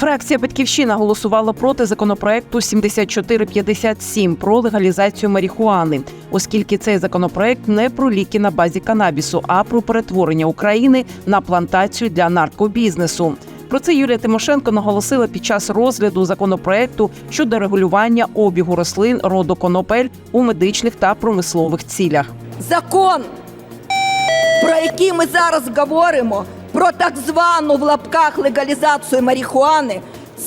Фракція Батьківщина голосувала проти законопроекту 7457 про легалізацію марихуани, оскільки цей законопроект не про ліки на базі канабісу, а про перетворення України на плантацію для наркобізнесу. Про це Юлія Тимошенко наголосила під час розгляду законопроекту щодо регулювання обігу рослин роду конопель у медичних та промислових цілях. Закон, про який ми зараз говоримо, про так звану в лапках легалізацію марихуани,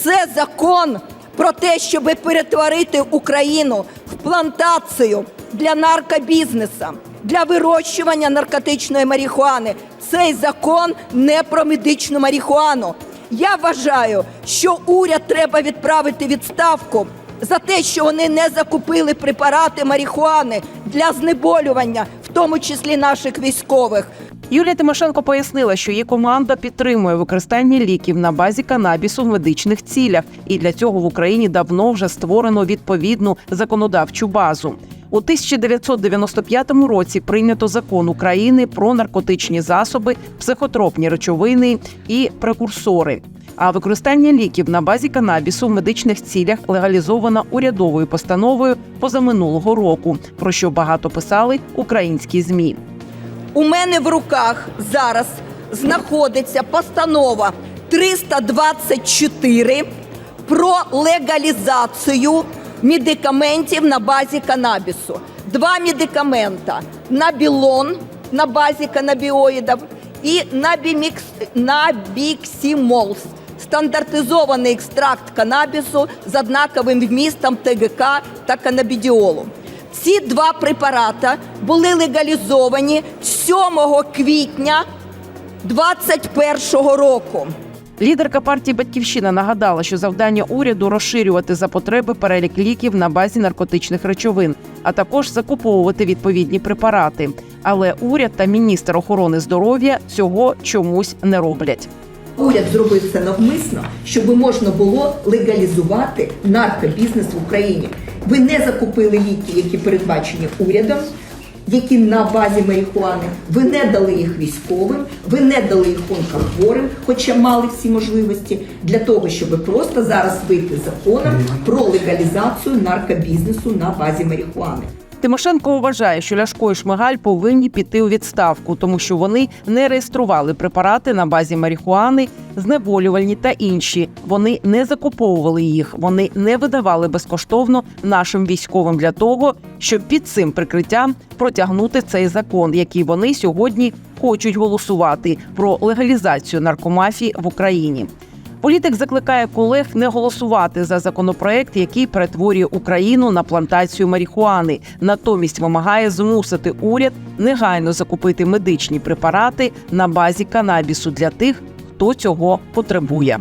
це закон про те, щоб перетворити Україну в плантацію для наркобізнесу, для вирощування наркотичної марихуани. Цей закон не про медичну марихуану. Я вважаю, що уряд треба відправити відставку за те, що вони не закупили препарати марихуани для знеболювання, тому числі наших військових. Юлія Тимошенко пояснила, що її команда підтримує використання ліків на базі канабісу в медичних цілях, і для цього в Україні давно вже створено відповідну законодавчу базу. У 1995 році прийнято закон України про наркотичні засоби, психотропні речовини і прекурсори. А використання ліків на базі канабісу в медичних цілях легалізовано урядовою постановою позаминулого року, про що багато писали українські змі. У мене в руках зараз знаходиться постанова 324 про легалізацію медикаментів на базі канабісу. Два медикамента: набілон на базі канабіоїдів і набімікс, набіксімолс стандартизований екстракт канабісу з однаковим вмістом ТГК та канабідіолу. Ці два препарата були легалізовані 7 квітня 2021 року. Лідерка партії Батьківщина нагадала, що завдання уряду розширювати за потреби перелік ліків на базі наркотичних речовин, а також закуповувати відповідні препарати. Але уряд та міністр охорони здоров'я цього чомусь не роблять. Уряд зробив це навмисно, щоб можна було легалізувати наркобізнес в Україні. Ви не закупили ліки, які передбачені урядом, які на базі марихуани. Ви не дали їх військовим, ви не дали їх онкохворим, хоча мали всі можливості для того, щоб просто зараз вийти законом про легалізацію наркобізнесу на базі марихуани. Тимошенко вважає, що Ляшко і Шмигаль повинні піти у відставку, тому що вони не реєстрували препарати на базі марихуани, знеболювальні та інші. Вони не закуповували їх, вони не видавали безкоштовно нашим військовим для того, щоб під цим прикриттям протягнути цей закон, який вони сьогодні хочуть голосувати про легалізацію наркомафії в Україні. Політик закликає колег не голосувати за законопроект, який перетворює Україну на плантацію марихуани. Натомість вимагає змусити уряд негайно закупити медичні препарати на базі канабісу для тих, хто цього потребує.